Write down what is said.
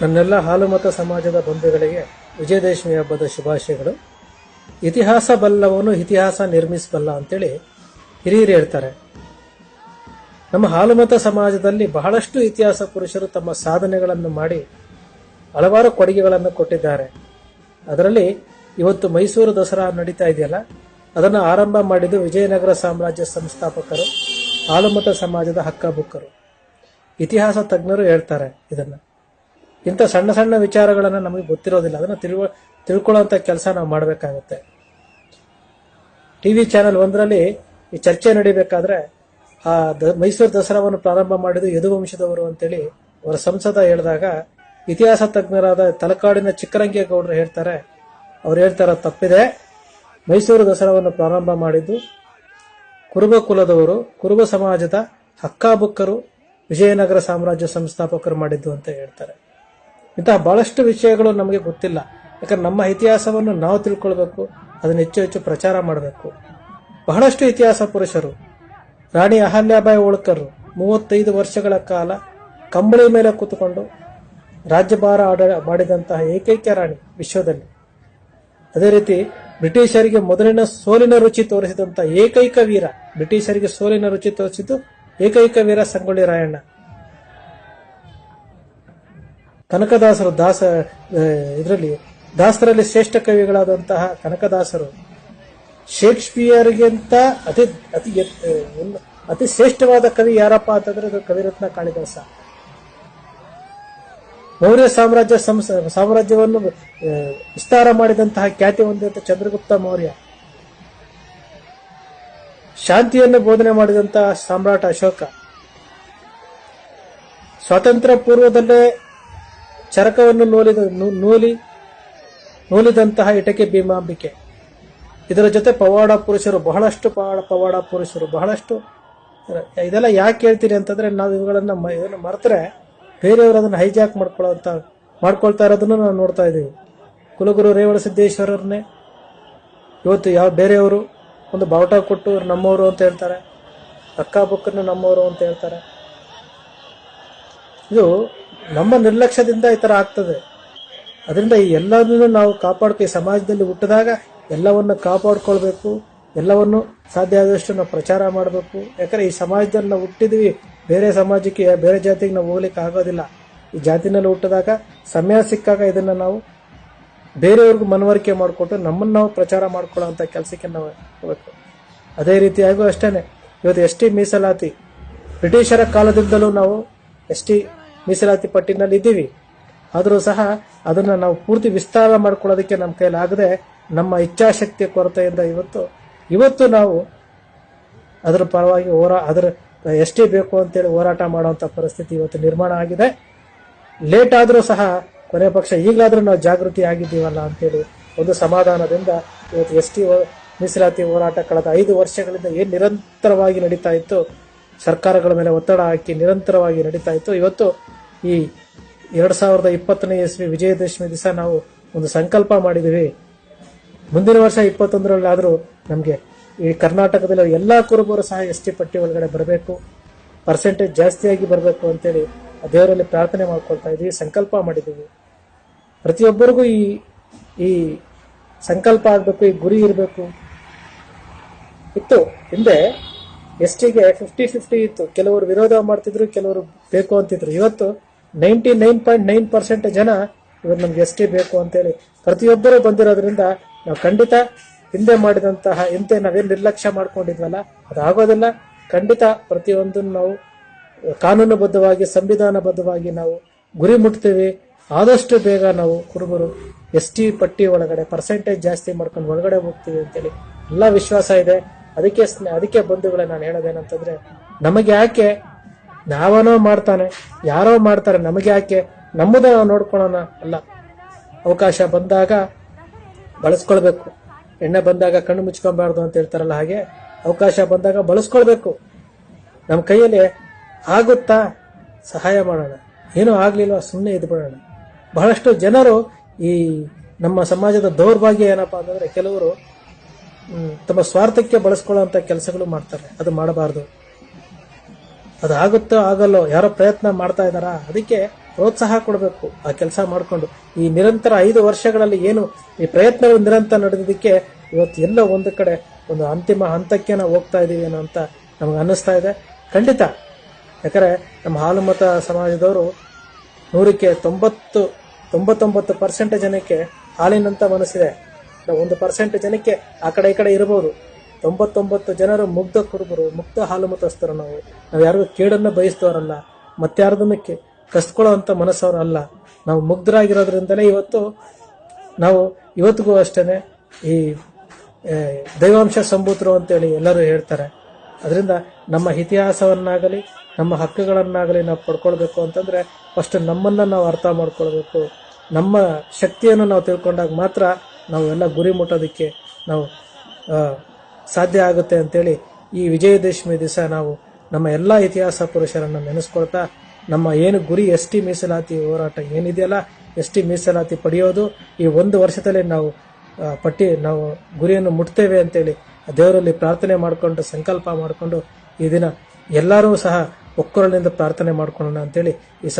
ನನ್ನೆಲ್ಲ ಹಾಲುಮತ ಸಮಾಜದ ಬಂಧುಗಳಿಗೆ ವಿಜಯದಶಮಿ ಹಬ್ಬದ ಶುಭಾಶಯಗಳು. ಇತಿಹಾಸ ಬಲ್ಲವನು ಇತಿಹಾಸ ನಿರ್ಮಿಸಬಲ್ಲ ಅಂತೇಳಿ ಹಿರಿಯರು ಹೇಳ್ತಾರೆ. ನಮ್ಮ ಹಾಲುಮತ ಸಮಾಜದಲ್ಲಿ ಬಹಳಷ್ಟು ಇತಿಹಾಸ ಪುರುಷರು ತಮ್ಮ ಸಾಧನೆಗಳನ್ನು ಮಾಡಿ ಹಲವಾರು ಕೊಡುಗೆಗಳನ್ನು ಕೊಟ್ಟಿದ್ದಾರೆ. ಅದರಲ್ಲಿ ಇವತ್ತು ಮೈಸೂರು ದಸರಾ ನಡೀತಾ ಇದೆಯಲ್ಲ, ಅದನ್ನು ಆರಂಭ ಮಾಡಿದ್ದು ವಿಜಯನಗರ ಸಾಮ್ರಾಜ್ಯ ಸಂಸ್ಥಾಪಕರು ಹಾಲುಮತ ಸಮಾಜದ ಹಕ್ಕಬುಕ್ಕರು. ಇತಿಹಾಸ ತಜ್ಞರು ಹೇಳ್ತಾರೆ ಇದನ್ನ. ಇಂಥ ಸಣ್ಣ ಸಣ್ಣ ವಿಚಾರಗಳನ್ನು ನಮಗೆ ಗೊತ್ತಿರೋದಿಲ್ಲ. ಅದನ್ನು ತಿಳುವ ತಿಳ್ಕೊಳ್ಳೋಂಥ ಕೆಲಸ ನಾವು ಮಾಡಬೇಕಾಗುತ್ತೆ. ಟಿ ವಿ ಚಾನೆಲ್ ಒಂದರಲ್ಲಿ ಈ ಚರ್ಚೆ ನಡಿಬೇಕಾದ್ರೆ ಆ ಮೈಸೂರು ದಸರಾವನ್ನು ಪ್ರಾರಂಭ ಮಾಡಿದ್ದು ಯದುವಂಶದವರು ಅಂತೇಳಿ ಅವರ ಸಂಸದ ಹೇಳಿದಾಗ ಇತಿಹಾಸ ತಜ್ಞರಾದ ತಲಕಾಡಿನ ಚಿಕ್ಕರಂಗೇಗೌಡರು ಹೇಳ್ತಾರೆ. ಅವ್ರು ಹೇಳ್ತಾರ, ತಪ್ಪಿದೆ. ಮೈಸೂರು ದಸರಾವನ್ನು ಪ್ರಾರಂಭ ಮಾಡಿದ್ದು ಕುರುಬ ಕುಲದವರು, ಕುರುಬ ಸಮಾಜದ ಹಕ್ಕಾಬುಕ್ಕರು, ವಿಜಯನಗರ ಸಾಮ್ರಾಜ್ಯ ಸಂಸ್ಥಾಪಕರು ಮಾಡಿದ್ದು ಅಂತ ಹೇಳ್ತಾರೆ. ಇಂತಹ ಬಹಳಷ್ಟು ವಿಷಯಗಳು ನಮಗೆ ಗೊತ್ತಿಲ್ಲ. ಯಾಕಂದ್ರೆ ನಮ್ಮ ಇತಿಹಾಸವನ್ನು ನಾವು ತಿಳ್ಕೊಳ್ಬೇಕು, ಅದನ್ನು ಹೆಚ್ಚು ಹೆಚ್ಚು ಪ್ರಚಾರ ಮಾಡಬೇಕು. ಬಹಳಷ್ಟು ಇತಿಹಾಸ ಪುರುಷರು, ರಾಣಿ ಅಹಲ್ಯಾಬಾಯಿ ಓಳ್ಕರ್ ಮೂವತ್ತೈದು ವರ್ಷಗಳ ಕಾಲ ಕಂಬಳಿ ಮೇಲೆ ಕೂತ್ಕೊಂಡು ರಾಜ್ಯಭಾರ ಆಡ, ಮಾಡಿದಂತಹ ಏಕೈಕ ರಾಣಿ ವಿಶ್ವದಲ್ಲಿ. ಅದೇ ರೀತಿ ಬ್ರಿಟಿಷರಿಗೆ ಮೊದಲಿನ ಸೋಲಿನ ರುಚಿ ತೋರಿಸಿದಂತಹ ಏಕೈಕ ವೀರ, ಬ್ರಿಟಿಷರಿಗೆ ಸೋಲಿನ ರುಚಿ ತೋರಿಸಿದ್ದು ಏಕೈಕ ವೀರ ಸಂಗೊಳ್ಳಿ ರಾಯಣ್ಣ. ಕನಕದಾಸರು ದಾಸ ಇದರಲ್ಲಿ ದಾಸರಲ್ಲಿ ಶ್ರೇಷ್ಠ ಕವಿಗಳಾದಂತಹ ಕನಕದಾಸರು ಶೇಕ್ಸ್ಪಿಯರ್ಗಿಂತ ಅತಿ ಅತಿ ಅತಿ ಶ್ರೇಷ್ಠವಾದ ಕವಿ ಯಾರಪ್ಪ ಅಂತಂದ್ರೆ ಅದು ಕವಿರತ್ನ ಕಾಳಿದಾಸ. ಮೌರ್ಯ ಸಾಮ್ರಾಜ್ಯ ಸಾಮ್ರಾಜ್ಯವನ್ನು ವಿಸ್ತಾರ ಮಾಡಿದಂತಹ ಖ್ಯಾತಿ ಹೊಂದಿದಂತ ಚಂದ್ರಗುಪ್ತ ಮೌರ್ಯ. ಶಾಂತಿಯನ್ನು ಬೋಧನೆ ಮಾಡಿದಂತಹ ಸಾಮ್ರಾಟ ಅಶೋಕ. ಸ್ವಾತಂತ್ರ್ಯ ಪೂರ್ವದಲ್ಲೇ ಚರಕವನ್ನು ನೂಲಿದ ನೋಲಿ ನೂಲಿ, ನೂಲಿದಂತಹ ಇಟಕೆ ಭೀಮಾಂಬಿಕೆ ಇದರ ಜೊತೆ ಪವಾಡ ಪುರುಷರು, ಬಹಳಷ್ಟು ಪವಾಡ ಪವಾಡ ಪುರುಷರು, ಬಹಳಷ್ಟು, ಇದೆಲ್ಲ ಯಾಕೆ ಹೇಳ್ತೀರಿ ಅಂತಂದ್ರೆ ನಾವು ಇವುಗಳನ್ನ ಇದನ್ನು ಮರೆತರೆ ಬೇರೆಯವರು ಅದನ್ನು ಹೈಜಾಕ್ ಮಾಡ್ಕೊಳ್ಳೋಂತ ಮಾಡ್ಕೊಳ್ತಾ ಇರೋದನ್ನು ನಾವು ನೋಡ್ತಾ ಇದ್ದೀವಿ ಕುಲಗುರು ರೇವಣ ಸಿದ್ದೇಶ್ವರರನ್ನೇ ಇವತ್ತು ಯಾವ ಬೇರೆಯವರು ಒಂದು ಬಾವುಟ ಕೊಟ್ಟು ನಮ್ಮವರು ಅಂತ ಹೇಳ್ತಾರೆ. ಅಕ್ಕ ಬುಕ್ಕನ್ನು ನಮ್ಮವರು ಅಂತ ಹೇಳ್ತಾರೆ. ಇದು ನಮ್ಮ ನಿರ್ಲಕ್ಷ್ಯದಿಂದ ಈ ತರ ಆಗ್ತದೆ. ಅದರಿಂದ ಈ ಎಲ್ಲದನ್ನು ನಾವು ಕಾಪಾಡ್ಕೊ ಸಮಾಜದಲ್ಲಿ ಹುಟ್ಟಿದಾಗ ಎಲ್ಲವನ್ನು ಕಾಪಾಡ್ಕೊಳ್ಬೇಕು, ಎಲ್ಲವನ್ನು ಸಾಧ್ಯ ಆದಷ್ಟು ನಾವು ಪ್ರಚಾರ ಮಾಡಬೇಕು. ಯಾಕಂದ್ರೆ ಈ ಸಮಾಜದಲ್ಲಿ ನಾವು ಹುಟ್ಟಿದ್ವಿ, ಬೇರೆ ಸಮಾಜಕ್ಕೆ, ಬೇರೆ ಜಾತಿಗೆ ನಾವು ಹೋಗ್ಲಿಕ್ಕೆ ಆಗೋದಿಲ್ಲ. ಈ ಜಾತಿನಲ್ಲಿ ಹುಟ್ಟಿದಾಗ ಸಮಯ ಸಿಕ್ಕಾಗ ಇದನ್ನ ನಾವು ಬೇರೆಯವ್ರಿಗೂ ಮನವರಿಕೆ ಮಾಡಿಕೊಟ್ಟು ನಮ್ಮನ್ನು ನಾವು ಪ್ರಚಾರ ಮಾಡ್ಕೊಳ್ಳೋ ಅಂತ ಕೆಲಸಕ್ಕೆ ನಾವು ಹೋಗ್ಬೇಕು. ಅದೇ ರೀತಿಯಾಗೂ ಅಷ್ಟೇನೆ. ಇವತ್ತು ಎಸ್ ಟಿ ಮೀಸಲಾತಿ, ಬ್ರಿಟಿಷರ ಕಾಲದಿಂದಲೂ ನಾವು ಎಸ್ ಟಿ ಮೀಸಲಾತಿ ಪಟ್ಟಿನಲ್ಲಿ ಇದ್ದೀವಿ. ಆದರೂ ಸಹ ಅದನ್ನು ನಾವು ಪೂರ್ತಿ ವಿಸ್ತಾರ ಮಾಡ್ಕೊಳ್ಳೋದಕ್ಕೆ ನಮ್ಮ ಕೈಲಾಗದೆ ನಮ್ಮ ಇಚ್ಛಾಶಕ್ತಿಯ ಕೊರತೆಯಿಂದ ಇವತ್ತು ಇವತ್ತು ನಾವು ಅದರ ಪರವಾಗಿ ಹೋರಾ, ಅದರ ಎಷ್ಟೇ ಬೇಕು ಅಂತೇಳಿ ಹೋರಾಟ ಮಾಡುವಂಥ ಪರಿಸ್ಥಿತಿ ಇವತ್ತು ನಿರ್ಮಾಣ ಆಗಿದೆ. ಲೇಟ್ ಆದರೂ ಸಹ ಕೊನೆ ಪಕ್ಷ ಈಗಲಾದರೂ ನಾವು ಜಾಗೃತಿ ಆಗಿದ್ದೀವಲ್ಲ ಅಂತೇಳಿ ಒಂದು ಸಮಾಧಾನದಿಂದ ಇವತ್ತು ಎಸ್ ಟಿ ಮೀಸಲಾತಿ ಹೋರಾಟ ಕಳೆದ ಐದು ವರ್ಷಗಳಿಂದ ಏನು ನಿರಂತರವಾಗಿ ನಡೀತಾ ಇತ್ತು, ಸರ್ಕಾರಗಳ ಮೇಲೆ ಒತ್ತಡ ಹಾಕಿ ನಿರಂತರವಾಗಿ ನಡೀತಾ ಇತ್ತು. ಇವತ್ತು ಈ ಎರಡ್ ಸಾವಿರದ ಇಪ್ಪತ್ತನೇ ಇಸ್ವಿ ವಿಜಯದಶಮಿ ದಿವಸ ನಾವು ಒಂದು ಸಂಕಲ್ಪ ಮಾಡಿದ್ದೀವಿ. ಮುಂದಿನ ವರ್ಷ ಇಪ್ಪತ್ತೊಂದರಲ್ಲಾದರೂ ನಮಗೆ ಈ ಕರ್ನಾಟಕದಲ್ಲಿ ಎಲ್ಲ ಕುರುಬರು ಸಹ ಎಸ್ ಟಿ ಪಟ್ಟಿ ಒಳಗಡೆ ಬರಬೇಕು. ಪರ್ಸೆಂಟೇಜ್ ಜಾಸ್ತಿಯಾಗಿ ಬರಬೇಕು ಅಂತೇಳಿ ದೇವರಲ್ಲಿ ಪ್ರಾರ್ಥನೆ ಮಾಡ್ಕೊಳ್ತಾ ಇದ್ವಿ, ಸಂಕಲ್ಪ ಮಾಡಿದ್ದೀವಿ. ಪ್ರತಿಯೊಬ್ಬರಿಗೂ ಈ ಈ ಸಂಕಲ್ಪ ಆಗಬೇಕು, ಈ ಗುರಿ ಇರಬೇಕು. ಇತ್ತು, ಹಿಂದೆ ಎಸ್ ಟಿಗೆ ಫಿಫ್ಟಿ ಫಿಫ್ಟಿ ಇತ್ತು. ಕೆಲವರು ವಿರೋಧ ಮಾಡ್ತಿದ್ರು, ಕೆಲವರು ಬೇಕು ಅಂತಿದ್ರು. ಇವತ್ತು ninety nine point nine percent ಜನ ಇವರು ನಮ್ಗೆ ಎಸ್ ಟಿ ಬೇಕು ಅಂತೇಳಿ ಪ್ರತಿಯೊಬ್ಬರೂ ಬಂದಿರೋದ್ರಿಂದ ನಾವು ಖಂಡಿತ ಹಿಂದೆ ಮಾಡಿದಂತಹ ಹಿಂದೆ ನಾವೇನು ನಿರ್ಲಕ್ಷ್ಯ ಮಾಡ್ಕೊಂಡಿದ್ವಲ್ಲ, ಅದು ಆಗೋದಿಲ್ಲ. ಖಂಡಿತ ಪ್ರತಿಯೊಂದನ್ನು ನಾವು ಕಾನೂನುಬದ್ಧವಾಗಿ, ಸಂವಿಧಾನಬದ್ಧವಾಗಿ ನಾವು ಗುರಿ ಮುಟ್ತೀವಿ. ಆದಷ್ಟು ಬೇಗ ನಾವು ಕುರುಬರು ಎಸ್ ಟಿ ಪಟ್ಟಿ ಒಳಗಡೆ ಪರ್ಸೆಂಟೇಜ್ ಜಾಸ್ತಿ ಮಾಡ್ಕೊಂಡು ಒಳಗಡೆ ಹೋಗ್ತೀವಿ ಅಂತೇಳಿ ಎಲ್ಲ ವಿಶ್ವಾಸ ಇದೆ. ಅದಕ್ಕೆ ಅದಕ್ಕೆ ಬಂಧುಗಳೇ ನಾನು ಹೇಳೋದೇನಂತಂದ್ರೆ, ನಮಗೆ ಯಾಕೆ ನಾವನೋ ಮಾಡ್ತಾನೆ, ಯಾರೋ ಮಾಡ್ತಾರೆ, ನಮಗೆ ಯಾಕೆ? ನಮ್ಮದ ನಾವು ನೋಡ್ಕೊಳ್ಳೋಣ ಅಲ್ಲ. ಅವಕಾಶ ಬಂದಾಗ ಬಳಸ್ಕೊಳ್ಬೇಕು. ಎಣ್ಣೆ ಬಂದಾಗ ಕಣ್ಣು ಮುಚ್ಕೊಬಾರ್ದು ಅಂತ ಹೇಳ್ತಾರಲ್ಲ ಹಾಗೆ, ಅವಕಾಶ ಬಂದಾಗ ಬಳಸ್ಕೊಳ್ಬೇಕು. ನಮ್ಮ ಕೈಯಲ್ಲಿ ಆಗುತ್ತಾ? ಸಹಾಯ ಮಾಡೋಣ. ಏನೂ ಆಗ್ಲಿಲ್ವಾ? ಸುಮ್ಮನೆ ಇದ್ಬಿಡೋಣ. ಬಹಳಷ್ಟು ಜನರು ಈ ನಮ್ಮ ಸಮಾಜದ ದೌರ್ಭಾಗ್ಯ ಏನಪ್ಪಾ ಅಂತಂದ್ರೆ ಕೆಲವರು ತಮ್ಮ ಸ್ವಾರ್ಥಕ್ಕೆ ಬಳಸ್ಕೊಳ್ಳೋ ಕೆಲಸಗಳು ಮಾಡ್ತಾರೆ. ಅದು ಮಾಡಬಾರ್ದು. ಅದು ಆಗುತ್ತೋ ಆಗಲ್ಲೋ, ಯಾರೋ ಪ್ರಯತ್ನ ಮಾಡ್ತಾ ಇದ್ದಾರಾ? ಅದಕ್ಕೆ ಪ್ರೋತ್ಸಾಹ ಕೊಡಬೇಕು. ಆ ಕೆಲಸ ಮಾಡಿಕೊಂಡು. ಈ ನಿರಂತರ ಐದು ವರ್ಷಗಳಲ್ಲಿ ಏನು ಈ ಪ್ರಯತ್ನಗಳು ನಿರಂತರ ನಡೆದಿದ್ದಕ್ಕೆ ಇವತ್ತು ಎಲ್ಲ ಒಂದು ಕಡೆ ಒಂದು ಅಂತಿಮ ಹಂತಕ್ಕೆ ನಾವು ಹೋಗ್ತಾ ಇದ್ದೀವಿ ಏನೋ ಅಂತ ನಮ್ಗೆ ಅನ್ನಿಸ್ತಾ ಇದೆ. ಖಂಡಿತ. ಯಾಕಂದ್ರೆ ನಮ್ಮ ಹಾಲು ಮತ ಸಮಾಜದವರು ನೂರಕ್ಕೆ ತೊಂಬತ್ತು, ತೊಂಬತ್ತೊಂಬತ್ತು ಪರ್ಸೆಂಟ್ ಜನಕ್ಕೆ ಹಾಲಿನಂತ ಮನಸ್ಸಿದೆ. ಒಂದು ಪರ್ಸೆಂಟ್ ಜನಕ್ಕೆ ಆ ಕಡೆ ಈ ಕಡೆ ಇರಬಹುದು. ತೊಂಬತ್ತೊಂಬತ್ತು ಜನರು ಮುಗ್ಧ ಕುರುಬರು ಮುಕ್ತ ಹಾಲು ಮತಸ್ಥರು ನಾವು. ನಾವು ಯಾರಿಗೂ ಕೇಡನ್ನು ಬಯಸ್ತವರಲ್ಲ ಕೆ ಕಸ್ಕೊಳ್ಳೋ ಮನಸ್ಸವರು ಅಲ್ಲ ನಾವು ಮುಗ್ಧರಾಗಿರೋದ್ರಿಂದಲೇ ಇವತ್ತು ನಾವು ಇವತ್ತಿಗೂ ಅಷ್ಟೇನೆ ಈ ದೈವಾಂಶ ಸಂಭೂತರು ಅಂತೇಳಿ ಎಲ್ಲರೂ ಹೇಳ್ತಾರೆ. ಅದರಿಂದ ನಮ್ಮ ಇತಿಹಾಸವನ್ನಾಗಲಿ, ನಮ್ಮ ಹಕ್ಕುಗಳನ್ನಾಗಲಿ ನಾವು ಪಡ್ಕೊಳ್ಬೇಕು ಅಂತಂದ್ರೆ ಫಸ್ಟ್ ನಮ್ಮನ್ನ ನಾವು ಅರ್ಥ ಮಾಡ್ಕೊಳ್ಬೇಕು. ನಮ್ಮ ಶಕ್ತಿಯನ್ನು ನಾವು ತಿಳ್ಕೊಂಡಾಗ ಮಾತ್ರ ನಾವು ಎಲ್ಲ ಗುರಿ ಮುಟ್ಟೋದಕ್ಕೆ ನಾವು ಸಾಧ್ಯ ಆಗುತ್ತೆ ಅಂತೇಳಿ ಈ ವಿಜಯದಶಮಿ ದಿವಸ ನಾವು ನಮ್ಮ ಎಲ್ಲ ಇತಿಹಾಸ ಪುರುಷರನ್ನು ನೆನೆಸ್ಕೊಳ್ತಾ ನಮ್ಮ ಏನು ಗುರಿ ಎಸ್ ಟಿ ಮೀಸಲಾತಿ ಹೋರಾಟ ಏನಿದೆಯಲ್ಲ ಎಸ್ ಟಿ ಮೀಸಲಾತಿ ಪಡೆಯೋದು, ಈ ಒಂದು ವರ್ಷದಲ್ಲಿ ನಾವು ಪಟ್ಟಿ, ನಾವು ಗುರಿಯನ್ನು ಮುಟ್ತೇವೆ ಅಂತೇಳಿ ದೇವರಲ್ಲಿ ಪ್ರಾರ್ಥನೆ ಮಾಡಿಕೊಂಡು, ಸಂಕಲ್ಪ ಮಾಡಿಕೊಂಡು ಈ ದಿನ ಎಲ್ಲರೂ ಸಹ ಒಕ್ಕೊರಲಿಂದ ಪ್ರಾರ್ಥನೆ ಮಾಡ್ಕೊಳ್ಳೋಣ ಅಂತೇಳಿ ಈ